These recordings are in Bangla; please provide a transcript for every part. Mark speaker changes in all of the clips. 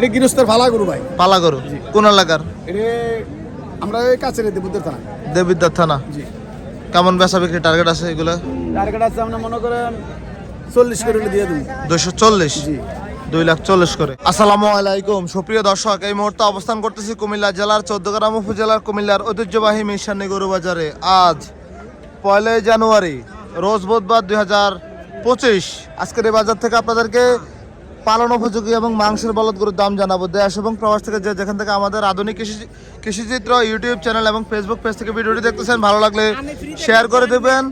Speaker 1: এটা গৃহস্থের ভালা গরু ভাই।
Speaker 2: পালা গরু কোন এলাকার?
Speaker 1: এটা আমরা এই কাছে রেতে বুদ্ধের থানা।
Speaker 2: দেবিদ্যার থানা?
Speaker 1: জি।
Speaker 2: কেমন বেচা বিক্রি টার্গেট আছে এগুলো?
Speaker 1: টার্গেট আছে আমরা মনে করেন চল্লিশ করে দিয়ে দেবো।
Speaker 2: দুইশো চল্লিশ?
Speaker 1: জি।
Speaker 2: দুই লাখ চল্লিশ করে। আসসালামু আলাইকুম সুপ্রিয় দর্শক এই মুহূর্তে অবস্থান করতেছি কুমিল্লা জেলার চোদ্দগ্রাম উপজেলার কুমিল্লার ঐতিহ্যবাহী মিশানি গরু বাজারে। আজ পয়লাই জানুয়ারি রোজ বুধবার দুই হাজার পঁচিশ। আজকের এই বাজার থেকে আপনাদেরকে পালন উপযোগী এবং মাংসের বলদ গরুর দাম জানাব। দেশ এবং প্রবাস থেকে যে যেখান থেকে আমাদের আধুনিক কৃষি কৃষিচিত্র ইউটিউব চ্যানেল এবং ফেসবুক পেজ থেকে ভিডিওটি দেখতেছেন ভালো লাগলে শেয়ার করে দেবেন।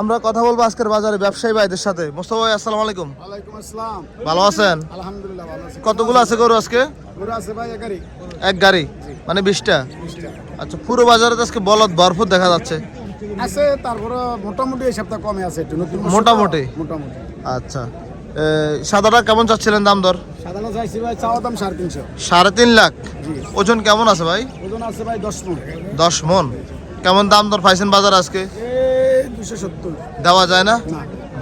Speaker 2: আমরা কথা বলব আজকের বাজারে ব্যবসায়ী ভাইদের সাথে। মোস্তফা ভাই আসসালামু আলাইকুম।
Speaker 1: ওয়ালাইকুম আসসালাম।
Speaker 2: ভালো আছেন?
Speaker 1: আলহামদুলিল্লাহ ভালো আছি।
Speaker 2: কতগুলো আছে গরু আজকে?
Speaker 1: গরু আছে ভাই একারি
Speaker 2: এক গাড়ি? মানে বিশটা? আচ্ছা পুরো বাজারে তো আজকে বলদ ভরপুর দেখা যাচ্ছে।
Speaker 1: আছে তারপরে মোটামুটি এই সপ্তাহ কমে আছে একটু নতুন
Speaker 2: মোটামুটি?
Speaker 1: মোটামুটি।
Speaker 2: আচ্ছা। সাদাটা কেমন চাচ্ছিলেন দাম দর?
Speaker 1: সাধারণ চাইছি ভাই চাওয়া দাম সাড়ে তিনশো।
Speaker 2: সাড়ে তিন লাখ। ওজন কেমন আছে ভাই?
Speaker 1: ওজন আছে ভাই দশ মন।
Speaker 2: দশ মন। কেমন দাম দর পাইছেন বাজার আজকে?
Speaker 1: দুশো সত্তর।
Speaker 2: দেওয়া যায় না?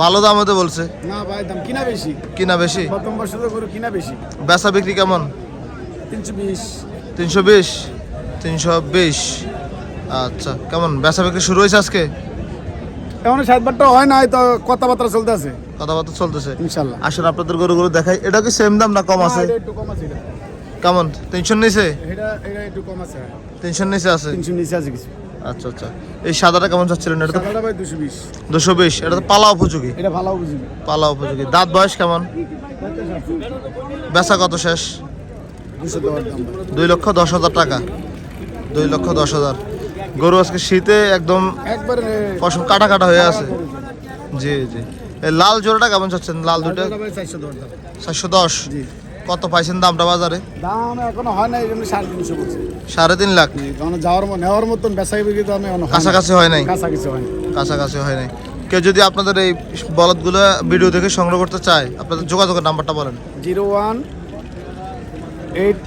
Speaker 2: ভালো দাম হতে বলছে।
Speaker 1: না ভাই দাম কিনা বেশি।
Speaker 2: কিনা বেশি?
Speaker 1: প্রথম বছর তো গরু কিনা বেশি।
Speaker 2: বেচা বিক্রি কেমন?
Speaker 1: তিনশো বিশ।
Speaker 2: তিনশো বিশ? তিনশো বিশ। আচ্ছা কেমন? বেচা বিক্রি শুরু হয়েছে আজকে?
Speaker 1: এমন সাতবারটা হয় না তো কথাবার্তা চলতে আছে।
Speaker 2: কথাবার্তা চলতেছে।
Speaker 1: ইনশাল্লাহ।
Speaker 2: আসলে আপনাদের গরুগুলো দেখাই। এটা কি সেম দাম না কম আছে?
Speaker 1: একটু কম আছে
Speaker 2: কেমন?
Speaker 1: এটা এটা একটু কম আছে কিছু।
Speaker 2: আচ্ছা আচ্ছা। এই সাদাটা কেমন চাচ্ছিলেন? এটা
Speaker 1: সাদাটা ভাই দুশো বিশ।
Speaker 2: এটা তো পালা উপযোগী।
Speaker 1: এটা ভালো বুঝবি
Speaker 2: পালা উপযোগী। দাঁত বয়স কেমন? বেচা কত শেষ? দুই লক্ষ দশ হাজার টাকা। দুই লক্ষ দশ হাজার। গরু আজকে শীতে একদম পশম কাটা কাটা হয়ে আছে। জি জি। লাল জোড়াটা কেমন চাচ্ছেন? লাল দুটো?
Speaker 1: চারশো
Speaker 2: দশ
Speaker 1: জি।
Speaker 2: কত পাইছেন দামটা বাজারে?
Speaker 1: দাম এখনও হয় না এই জন্য সাড়ে তিনশো
Speaker 2: সাড়ে তিন লাখ?
Speaker 1: কারণ যাওয়ার নেওয়ার মতন বেসাই বিক্রি হয় না।
Speaker 2: কাছাকাছি হয় নাই?
Speaker 1: কাছাকাছি হয় না।
Speaker 2: কাছাকাছি হয় নাই। কেউ যদি আপনাদের এই বলদগুলো ভিডিও দেখে সংগ্রহ করতে চায় আপনাদের যোগাযোগের নাম্বারটা বলেন।
Speaker 1: Zero one eight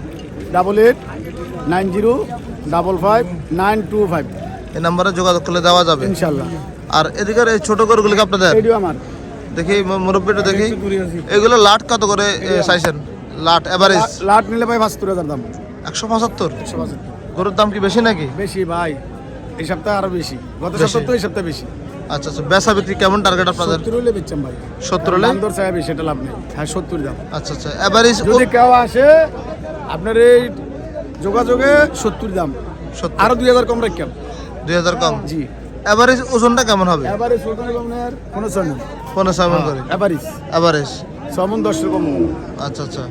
Speaker 1: double eight nine zero double five nine two five.
Speaker 2: এই নাম্বারে যোগাযোগ করলে দেওয়া যাবে।
Speaker 1: ইনশাল্লাহ।
Speaker 2: আর এদিকে এই ছোটো গরুগুলিকে আপনাদের?
Speaker 1: আমার।
Speaker 2: দেখি মুরব্বিটা দেখি। এগুলো লাট কত করে চাইছেন? লাট এভারেজ
Speaker 1: লাট নিলে ভাই বাহাত্তর হাজার দাম।
Speaker 2: একশো পঁচাত্তর? গরুর দাম কি বেশি নাকি?
Speaker 1: বেশি ভাই এই সপ্তাহে আরও বেশি। গত? সপ্তাহ তো এই সপ্তাহে বেশি।
Speaker 2: আচ্ছা আচ্ছা বেচা বিক্রি কেমন টার্গেট আপনাদের?
Speaker 1: সত্তর হলে বেচছেন ভাই।
Speaker 2: সত্তর হলে?
Speaker 1: দাম দর চাই বেশি এটা লাভ নেই। হ্যাঁ সত্তর দাম।
Speaker 2: আচ্ছা আচ্ছা এভারেজ
Speaker 1: যদি কেউ আসে আপনার এই যোগাযোগে সত্তর দাম। আরও দুই হাজার কম রাখলাম
Speaker 2: দুই হাজার কম?
Speaker 1: জি।
Speaker 2: এভারেজ ওজনটা কেমন হবে?
Speaker 1: এবারে সত্তর কমের কোনো ছয়
Speaker 2: পনেরো ছয় করে। এভারেজ
Speaker 1: ছয় মন দশ কম
Speaker 2: আচ্ছা আচ্ছা।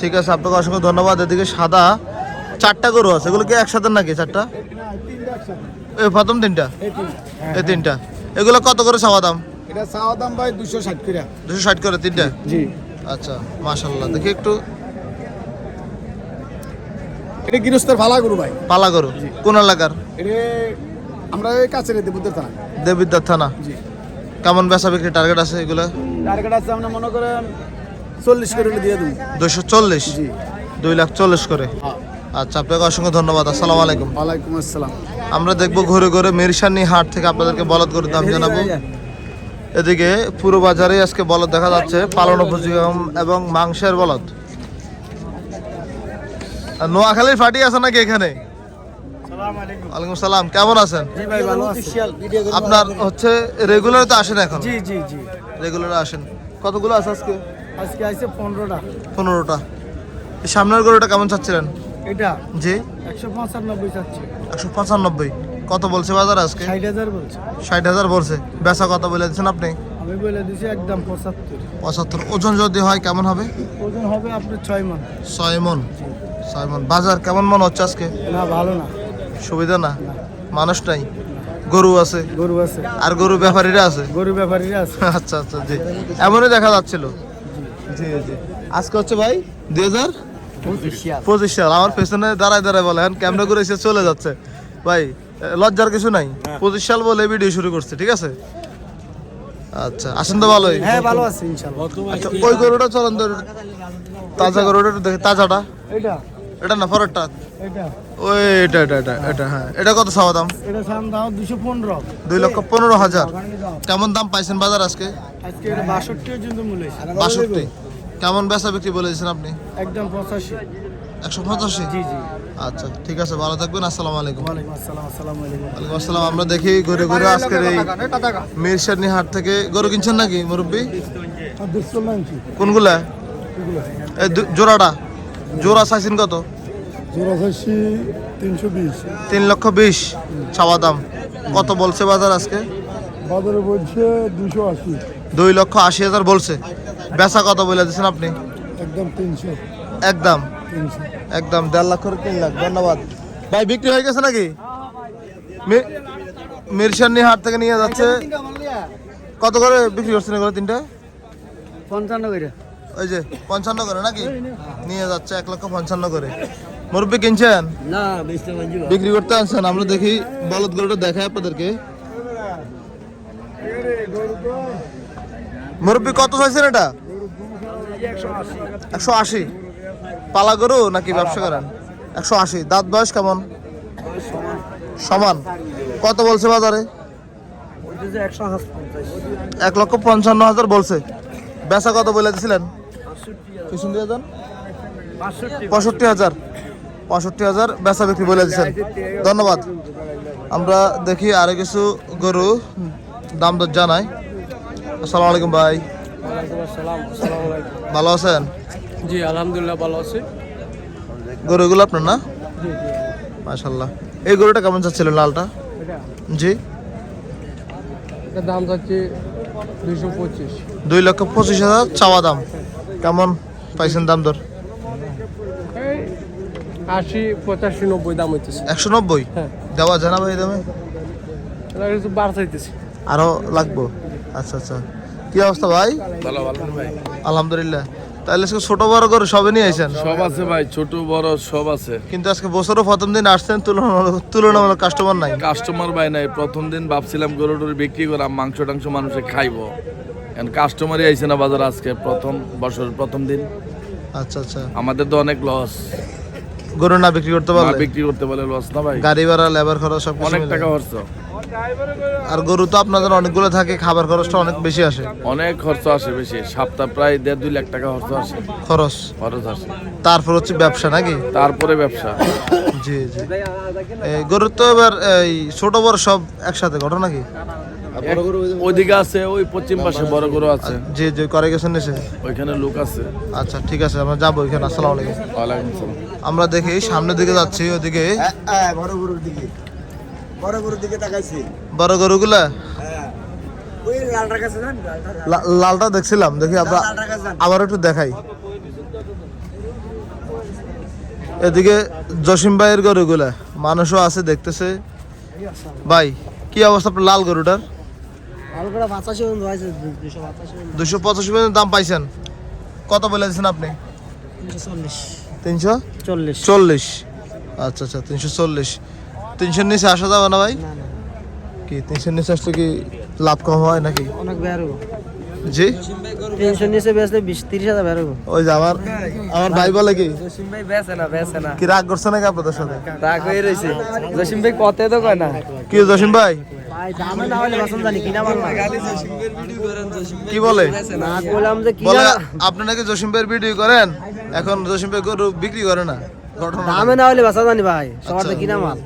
Speaker 2: ঠিক আছে আপনাকে অসংখ্য ধন্যবাদ। এদিকে সাদা চারটা গরু আছে। এগুলো কি একসাথে নাকি চারটা? এই প্রথম তিনটা? এই তিনটা। এগুলো কত করে চাওয়া দাম?
Speaker 1: এটা চাওয়া দাম ভাই দুশো ষাট করে।
Speaker 2: দুশো ষাট করে তিনটা?
Speaker 1: জি।
Speaker 2: আচ্ছা মাশাল্লাহ দেখি একটু।
Speaker 1: এটা গৃহস্থের ভালা গরু ভাই।
Speaker 2: পালা গরু? কোন এলাকার?
Speaker 1: এটা আমরা এই কাছে রেতে বুদ্ধের থানা।
Speaker 2: দেবিদ্যার থানা?
Speaker 1: জি।
Speaker 2: কেমন বেচা বিক্রি টার্গেট আছে এগুলো?
Speaker 1: টার্গেট আছে আমরা মনে করেন চল্লিশ করে দিয়ে দেবো।
Speaker 2: দুশো চল্লিশ?
Speaker 1: জি।
Speaker 2: দুই লাখ চল্লিশ করে?
Speaker 1: হ্যাঁ।
Speaker 2: আচ্ছা আপনাকে অসংখ্য ধন্যবাদ আসসালামু আলাইকুম।
Speaker 1: ওয়ালাইকুম আসসালাম।
Speaker 2: আমরা দেখব ঘুরে ঘুরে মিরসানি হাট থেকে আপনাদেরকে বলদ করে দাম জানাব। এদিকে পুরো বাজারে আজকে বলদ দেখা যাচ্ছে পালন উপযোগী এবং- মাংসের বলদ। নোয়াখালীর ফাটি আছে নাকি এখানে? ওয়ালাইকুম সালাম কেমন আছেন?
Speaker 1: জি ভাই ভালো আছি।
Speaker 2: আপনার হচ্ছে রেগুলার তো আসেন এখন?
Speaker 1: জি জি জি।
Speaker 2: রেগুলার আসেন। কতগুলো আছে আজকে?
Speaker 1: আজকে আছে পনেরোটা।
Speaker 2: পনেরোটা। সামনের গরুটা কেমন চাচ্ছিলেন?
Speaker 1: এটা?
Speaker 2: জি।
Speaker 1: একশো পঁচানব্বই চাচ্ছে।
Speaker 2: একশো পঁচানব্বই। কত বলছে বাজার আজকে?
Speaker 1: ষাট হাজার বলছে।
Speaker 2: ষাট হাজার বলছে। বেচা কত বলে দিচ্ছেন আপনি?
Speaker 1: আমি বলে দিছি একদম পঁচাত্তর।
Speaker 2: পঁচাত্তর। ওজন যদি হয় কেমন হবে?
Speaker 1: ওজন হবে আপনার ছয় মন।
Speaker 2: ছয় মন। ছয় মন। বাজার কেমন মন হচ্ছে আজকে?
Speaker 1: না ভালো না।
Speaker 2: সুবিধা না? মানুষ নাই। গরু আছে।
Speaker 1: গরু আছে।
Speaker 2: আর গরু ব্যাপারীরা আছে?
Speaker 1: গরু ব্যাপারীরা আছে।
Speaker 2: আচ্ছা আচ্ছা জি। এমনই দেখা যাচ্ছিল। জি জি। আজকে হচ্ছে ভাই দুই হাজার পঁচিশ সাল। আমার পেছনে দাঁড়ায় দাঁড়ায় বলে এখন ক্যামেরা করে এসে চলে যাচ্ছে? ভাই লজ্জার কিছু নাই। পঁচিশ সাল বলে ভিডিও শুরু করছে ঠিক আছে? আচ্ছা আসেন তো ভালোই।
Speaker 1: হ্যাঁ ভালো আছে ইনশাল্লাহ।
Speaker 2: আচ্ছা ওই গরুটা চলেন তো তাজা গরুটা দেখি তাজাটা।
Speaker 1: এটা
Speaker 2: এটা না পরেরটা?
Speaker 1: এটা।
Speaker 2: ওই এটা এটা এটা এটা হ্যাঁ। এটা কত চাওয়া দাম?
Speaker 1: এটা সাম দাম দুশো পনেরো।
Speaker 2: দুই লক্ষ পনেরো হাজার। কেমন দাম পাইছেন বাজার আজকে?
Speaker 1: আজকে বাষট্টি পর্যন্ত মূল্য
Speaker 2: বাষট্টি। কেমন বেচা বিক্রি বলেছেন আপনি?
Speaker 1: একদম পঁচাশি।
Speaker 2: একশো পঁচাশি?
Speaker 1: জি জি।
Speaker 2: আচ্ছা ঠিক আছে ভালো থাকবেন আসসালামু আলাইকুম।
Speaker 1: ওয়ালাইকুম আসসালাম আলাইকুম।
Speaker 2: আসসালাম আমরা দেখি ঘুরে ঘুরে আজকের এই মিরসানি হাট থেকে। গরু কিনছেন নাকি মুরব্বী? কোনগুলা? জোড়াটা? জোড়া চাইছেন কত?
Speaker 1: চৌরাশি তিনশো বিশ।
Speaker 2: তিন লক্ষ বিশ। চাওয়া দাম। কত বলছে বাজার আজকে?
Speaker 1: বাজারে বলছে দুশো আশি।
Speaker 2: দুই লক্ষ আশি হাজার বলছে। বেচা কত বলে দিচ্ছেন আপনি?
Speaker 1: একদম তিনশো।
Speaker 2: একদম।
Speaker 1: তিনশো।
Speaker 2: একদম দেড় লাখ করে তিন লাখ। ধন্যবাদ। ভাই বিক্রি হয়ে গেছে নাকি? মি- মিরসানি হাট থেকে নিয়ে যাচ্ছে। কত করে বিক্রি করছেন এগুলো তিনটা?
Speaker 1: পঞ্চান্ন করে।
Speaker 2: ওই যে পঞ্চান্ন করে নাকি? নিয়ে যাচ্ছে এক লক্ষ পঞ্চান্ন করে। মুরব্বী কিনছেন? বিক্রি করতে আনছেন আমরা দেখি বলদ গরুটা দেখাই আপনাদেরকে। মুরব্বী কত চাইছেন এটা? একশো আশি। পালা গরু নাকি ব্যবসা করেন? একশো আশি। দাঁত বয়স কেমন? সমান। কত বলছে বাজারে?
Speaker 1: একশো
Speaker 2: এক লক্ষ পঞ্চান্ন হাজার বলছে। বেচা কত বলে দিছিলেন? পিছন দিয়ে যান পঁয়ষট্টি হাজার। পঁয়ষট্টি হাজার বেচা বিক্রি বলে দিচ্ছেন ধন্যবাদ। আমরা দেখি আরও কিছু গরু দাম দর জানাই। আসসালামু আলাইকুম ভাই। ভালো আছেন?
Speaker 3: জি আলহামদুলিল্লাহ ভালো আছি।
Speaker 2: গরুগুলো আপনার না? মাশাল্লাহ এই গরুটা কেমন চাচ্ছিলেন লালটা? জি।
Speaker 3: দাম যাচ্ছে দুইশো পঁচিশ।
Speaker 2: দুই লক্ষ পঁচিশ হাজার চাওয়া দাম। কেমন? পাইছেন দাম দর?
Speaker 3: আশি পঁচাশি নব্বই দাম হইতেছে।
Speaker 2: একশো নব্বই?
Speaker 3: হ্যাঁ।
Speaker 2: দেওয়া যায় না ভাই দামে?
Speaker 3: বার চাইতেছি
Speaker 2: আরও লাগবো? আচ্ছা আচ্ছা। কি অবস্থা ভাই?
Speaker 4: ভালো ভালো ভাই।
Speaker 2: আলহামদুলিল্লাহ। তাহলে আজকে ছোট বড় করে সবে নিয়ে আইছেন?
Speaker 4: সব আছে ভাই ছোট বড় সব আছে।
Speaker 2: কিন্তু আজকে বছরও প্রথম দিন আসছেন তুলনামূলক তুলনামূলক কাস্টমার নাই।
Speaker 4: কাস্টমার ভাই নাই প্রথম দিন ভাবছিলাম গরু টরু বিক্রি করাম মাংস টাংস মানুষে খাইবো। এখন কাস্টমারই আইছে না বাজার আজকে? প্রথম বছর প্রথম দিন।
Speaker 2: আচ্ছা আচ্ছা।
Speaker 4: আমাদের তো অনেক লস
Speaker 2: গরু না বিক্রি করতে পারলে?
Speaker 4: বিক্রি করতে পারলে লস না ভাই।
Speaker 2: গাড়ি ভাড়া লেবার খরচ সব
Speaker 4: অনেক টাকা খরচ।
Speaker 2: আর গরু তো আপনাদের অনেকগুলো থাকে খাবার খরচটা অনেক বেশি আসে।
Speaker 4: অনেক খরচ আসে বেশি। সপ্তাহ প্রায় দেড় দুই লাখ টাকা খরচ আসে।
Speaker 2: খরচ?
Speaker 4: খরচ আসে।
Speaker 2: তারপর হচ্ছে ব্যবসা নাকি?
Speaker 4: তারপরে ব্যবসা।
Speaker 2: জি জি। এই গরুর তো এবার এই ছোট বড় সব একসাথে ঘটনা নাকি?
Speaker 4: ওইদিকে আছে ওই পশ্চিম পাশে বড় গরু আছে।
Speaker 2: জি জি করে গেছেন নিচে?
Speaker 4: ওইখানে লোক আছে।
Speaker 2: আচ্ছা ঠিক আছে আমরা যাব ওইখানে আসসালামু আলাইকুম।
Speaker 4: ওয়ালাইকুম আসসালাম।
Speaker 2: আমরা দেখি সামনের দিকে যাচ্ছি ওদিকে
Speaker 5: বড় গরুর দিকে। বড় গরুর দিকে তাকাইছি।
Speaker 2: বড় গরুগুলা?
Speaker 5: হ্যাঁ।
Speaker 2: লালটা দেখছিলাম দেখি আমরা আবার একটু দেখাই। এদিকে জসিম ভাইয়ের গরুগুলা মানুষও আছে দেখতেছে। ভাই কি অবস্থা আপনার লাল গরুটার
Speaker 5: আলুটা পঁচাশি পর্যন্ত হয়েছে দুশো পঁচাশি
Speaker 2: পর্যন্ত দাম পাইছেন। কত বলে দিচ্ছেন আপনি?
Speaker 5: তিনশো চল্লিশ।
Speaker 2: তিনশো?
Speaker 5: চল্লিশ।
Speaker 2: চল্লিশ। আচ্ছা আচ্ছা তিনশো চল্লিশ। তিনশোর নিচে আসা যাবে না ভাই? কি তিনশোর নিচে আসলে কি লাভ কম হয় নাকি?
Speaker 5: অনেক বেরো
Speaker 2: জি?
Speaker 5: তিনশো নিচে বেচলে বিশ তিরিশ হাজার বেরো
Speaker 2: ওই যে আমার আমার ভাই বলে কি?
Speaker 5: জসিম ভাই বেচে না বেচে না।
Speaker 2: কি রাগ করছে নাকি আপনাদের সাথে?
Speaker 5: রাগ হয়ে রয়েছে জসিম ভাই কতে তো কয় না।
Speaker 2: কি জসিম ভাই?
Speaker 5: ভাই দামে না হলে বাসন জানি কিনা পারলাম
Speaker 2: কি বলে? বলে জসিম ভাইয়ের ভিডিও করেন? এখন জসিম ভাই গরু বিক্রি করে না
Speaker 5: দামে না হলে বাসা জানি ভাই সবার তো কিনা মাল।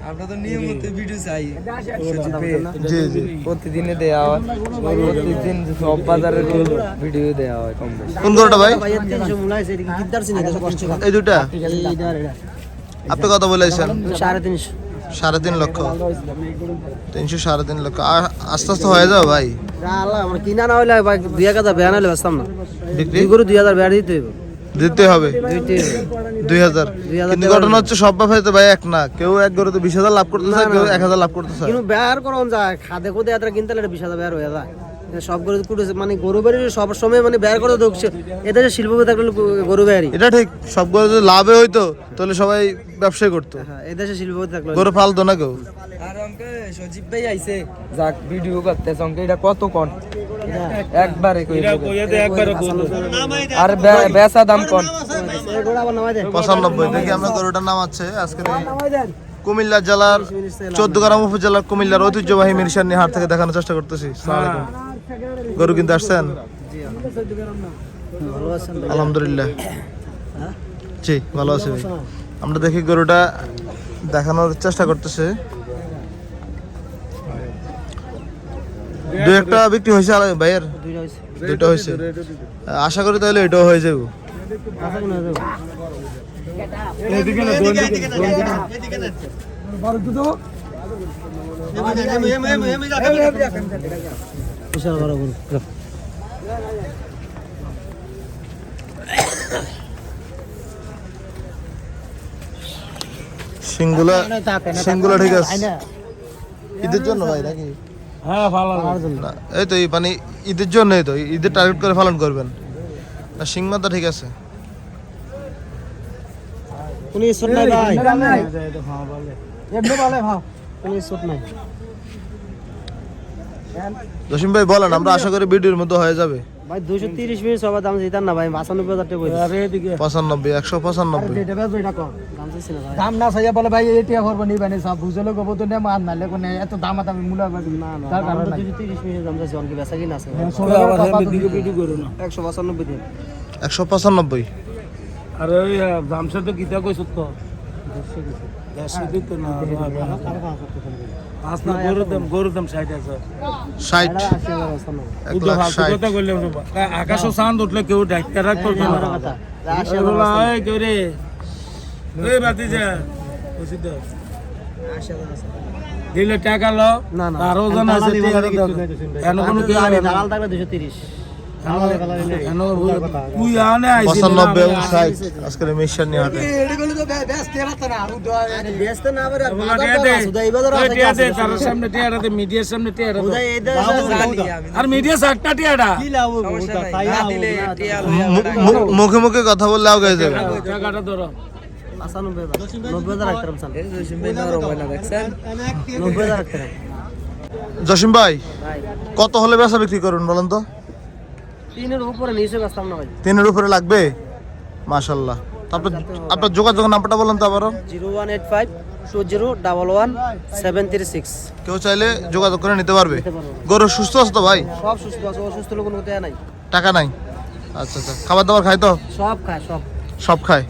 Speaker 2: জি জি।
Speaker 5: প্রতিদিনে দেওয়া হয়। প্রতিদিন সব বাজারের ভিডিও দেওয়া হয় কম বেশি।
Speaker 2: কোন গরুটা ভাই? এই দুটা। আপনি কত বলেছেন
Speaker 5: সাড়ে তিনশো।
Speaker 2: সাড়ে তিন লক্ষ। তিনশো সাড়ে তিন লক্ষ। আস্তে আস্তে হয়ে যাবে ভাই।
Speaker 5: আমার কিনা না হইলে ভাই দুই এক হাজার বেয়া নাহলে বাঁচতাম না
Speaker 2: বিক্রি?
Speaker 5: করে গরু দুই হাজার বেয়া দিতে হইব।
Speaker 2: দিতে হবে। দুই হাজার। কিন্তু ঘটনা হচ্ছে সব ব্যবসায়ীতে ভাই এক না। কেউ এক গরুতে বিশ হাজার লাভ করতে চায় কেউ এক হাজার লাভ করতে চায়
Speaker 5: কিন্তু বেয়ার করুন যায় খাদে খুদে এত কিনতে বিশ হাজার বেয়ার হয়ে যায়। সব গরু কুটেছে মানে গরু বাড়ি সব সময় মানে বেয়ার করে ঢুকছে। এদেশে শিল্প থাকলে গরু বেয়ারি
Speaker 2: এটা ঠিক সব গরু যদি লাভে হইতো তাহলে সবাই ব্যবসায় করতো।
Speaker 5: হ্যাঁ এদেশে শিল্প থাকলে
Speaker 2: গরু ফালতো না কেউ।
Speaker 6: আর অঙ্কে সজীব ভাই আইছে। যাক ভিডিও অঙ্কে এটা কত কোন? একবারে কই আর বে- বেচা দাম কোন?
Speaker 5: এই গরু আবার নামাই দেন।
Speaker 2: পঁচানব্বই দেখি আমরা গরুটার নাম আছে আজকে কুমিল্লা জেলার চোদ্দ গ্রাম উপজেলার কুমিল্লার ঐতিহ্যবাহী মিরসানি হাট থেকে দেখানোর চেষ্টা করতেছি। আসসালামু আলাইকুম। গরু কিনতে আসছেন? আলহামদুলিল্লাহ? জি, ভালো আছি আমরা দেখি গরুটা দেখানোর চেষ্টা করতেছে। দু একটা বিক্রি হয়েছে ভাইয়ের? দুটো হয়েছে। আশা করি তাহলে এটাও হয়ে যাবে
Speaker 5: যাব। বিশাল বড় গরু।
Speaker 2: সিংগুলা সিংগুলা ঠিক আছে। ঈদের জন্য ভাই নাকি?
Speaker 5: আমার জন্য।
Speaker 2: না, এই তো এই মানে ঈদের জন্যই তো ঈদের টার্গেট করে পালন করবেন। না সিং মাথা ঠিক আছে।
Speaker 5: ইস্যুট নাই ভাই। কোনো ইস্যুট নাই।
Speaker 2: জসিম ভাই বলেন আমরা আশা করি ভিডিওর মধ্যে হয়ে যাবে।
Speaker 5: ভাই দুশো তিরিশ মিনিট সবার দাম দিতাম না ভাই পঁচানব্বই হাজার টাকা বলছি।
Speaker 2: পঁচানব্বই একশো পঁচানব্বই।
Speaker 5: দাম চাইছি না ভাই।
Speaker 7: দাম না চাইয়া বলে ভাই এটা করব নি সব বুঝলে গবো তো নে মান নালে কোনে এত দাম দামি মূলা
Speaker 5: না না দাম তো দুশো তিরিশ মিনিট দাম চাইছি অনেক বেচা আছে। দিন।
Speaker 7: আরে ওই দামসা তো গীতা কইছ তো? দেড়শো দিত না পাঁচ না গরুর দাম গরুর দাম আছে
Speaker 2: ষাট
Speaker 5: আশি হাজার আছে না
Speaker 7: আকাশও চাঁদ উঠলে কেউ ডাক্তার রাখতে না।
Speaker 5: কথা। আশি হাজার
Speaker 7: এগুলা,
Speaker 5: আছে না।
Speaker 7: এই কেউ রে। এই বাতি যা বুঝি তো।
Speaker 5: আশি হাজার আছে
Speaker 7: দিলে টাকা লো
Speaker 5: না।
Speaker 7: তারও জন আছে কোনো কেউ।
Speaker 5: দালাল থাকলে দুশো তিরিশ।
Speaker 2: মুখে মুখে কথা বললে আগে যাবে। জসিম ভাই
Speaker 5: ভাই,
Speaker 2: কত হলে বেচা বিক্রি করুন বলেন তো
Speaker 5: তিনের উপরে নিচে বেচতাম না ভাই।
Speaker 2: তিনের উপরে লাগবে? মাশাল্লাহ তারপর আপনার যোগাযোগ নাম্বারটা বলেন তো আবারও।
Speaker 5: Zero one eight five two zero double one seven three six.
Speaker 2: কেউ চাইলে যোগাযোগ করে নিতে পারবে। গরু সুস্থ আছে তো ভাই?
Speaker 5: সব সুস্থ আছে অসুস্থ লোক কোনো নাই।
Speaker 2: টাকা নাই? আচ্ছা আচ্ছা। খাবার দাবার খাই তো?
Speaker 5: সব খায় সব।
Speaker 2: সব খায়?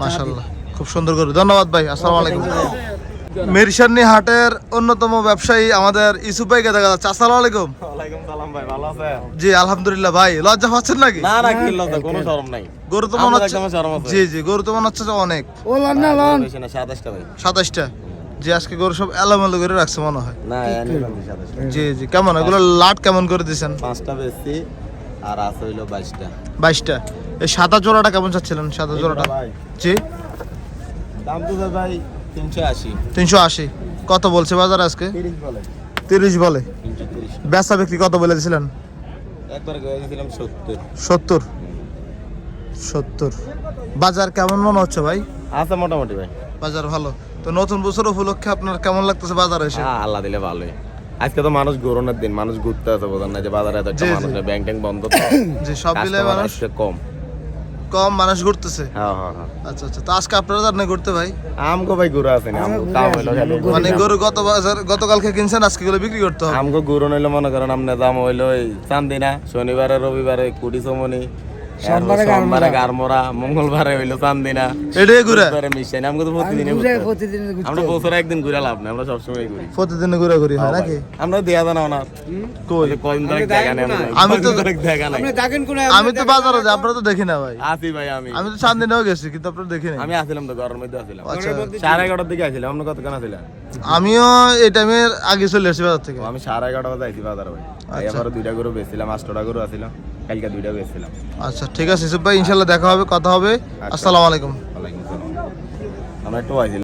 Speaker 2: মাশাল্লাহ খুব সুন্দর গরু। ধন্যবাদ ভাই। আসসালামু আলাইকুম। মিরসানি হাটের অন্যতম ব্যবসায়ী আমাদের ইসুফ ভাইকে দেখা যাচ্ছে। আসসালামু আলাইকুম।
Speaker 8: ওয়ালাইকুম সালাম ভাই ভালো আছেন?
Speaker 2: জি আলহামদুলিল্লাহ ভাই লজ্জা পাচ্ছেন নাকি?
Speaker 8: না না কি লজ্জা কোনো শরম নাই।
Speaker 2: গরু তো মনে হচ্ছে। জি জি গরু তো মনে হচ্ছে অনেক।
Speaker 8: বেশি না সাতাশটা ভাই।
Speaker 2: সাতাশটা? জি আজকে গরু সব এলোমেলো করে রাখছে মনে হয়।
Speaker 8: না
Speaker 2: জি জি কেমন? এগুলো লাট কেমন করে দিয়েছেন
Speaker 8: পাঁচটা বেশি আর আছে হইল বাইশটা।
Speaker 2: বাইশটা। এই সাদা জোড়াটা কেমন চাচ্ছিলেন? সাদা জোড়াটা? জি।
Speaker 8: দাম তো ভাই তিনশো আশি।
Speaker 2: তিনশো আশি। কত বলছে বাজার আজকে?
Speaker 8: তিরিশ বলে।
Speaker 2: তিরিশ বলে। বেচা বিক্রি কত বলে দিয়েছিলেন
Speaker 8: একবার সত্তর।
Speaker 2: সত্তর? বাজার কেমন মনে হচ্ছে ভাই?
Speaker 8: আছে মোটামুটি ভাই।
Speaker 2: বাজার ভালো। তো নতুন বছর উপলক্ষে আপনার কেমন লাগতেছে বাজার এসে?
Speaker 8: আল্লাহ দিলে ভালোই। আজকে তো মানুষ গরমের দিন মানুষ ঘুরতে আছে বোঝেন না যে বাজারে এত একটা। মানুষ ব্যাংক ট্যাঙ্ক বন্ধ তো।
Speaker 2: যে সব মিলে মানুষ
Speaker 8: কম।
Speaker 2: কম মানুষ ঘুরতেছে।
Speaker 8: হ্যাঁ হ্যাঁ হ্যাঁ।
Speaker 2: আচ্ছা আচ্ছা। তো আজকে আপনারা জানেন ঘুরতে ভাই?
Speaker 8: আমগো ভাই গুরু আছে না
Speaker 2: মানে গরু গত বছর গতকালকে কিনছেন আজকে গুলো বিক্রি করতে হবে।
Speaker 8: আমগো গুরু নইলে মনে করেন আমনে দাম হইল ওই চান্দিনা শনিবারে রবিবারে কুড়ি সমনি সোমবারে গারমোরা মঙ্গলবারে হইল চান্দিনা।
Speaker 2: এটাই ঘুরে।
Speaker 8: মিশাই আমগো তো প্রতিদিনই ঘুরতে আমরা বছরে একদিন ঘুরে লাভ নাই আমরা সবসময় ঘুরি।
Speaker 2: প্রতিদিন ঘুরে ঘুরি হয় নাকি?
Speaker 8: আমরা দেয়া জানা না
Speaker 2: কই?
Speaker 8: কয়দিন ধরে দেখা নাই
Speaker 2: আমি তো-
Speaker 8: কয়দিন ধরে দেখা নাই।
Speaker 2: আমি তো বাজারে যাই আপনারা তো দেখি না ভাই।
Speaker 8: আসি ভাই আমি।
Speaker 2: আমি তো চার দিনেও গেছি কিন্তু আপনারা দেখি নাই।
Speaker 8: আমি আসিলাম তো ঘরের মধ্যে আসিলাম।
Speaker 2: আচ্ছা।
Speaker 8: সাড়ে এগারোটার দিকে আসিলাম আপনি কতক্ষণ আসিলেন?
Speaker 2: আমিও এই টাইমের আগে চলে আসি বাজার থেকে।
Speaker 8: আমি সাড়ে এগারোটা বাজে আইছি বাজার ভাই। এবারও দুইটা গরু বেছিলাম আটটা গরু আসিলাম কালকে দুইটা বেচছিলাম।
Speaker 2: আচ্ছা ঠিক আছে ইসুফ ভাই ইনশাল্লাহ দেখা হবে কথা হবে। আসসালামু আলাইকুম।
Speaker 8: ওয়ালাইকুম আসসালাম। আমরা একটু আইছিলাম।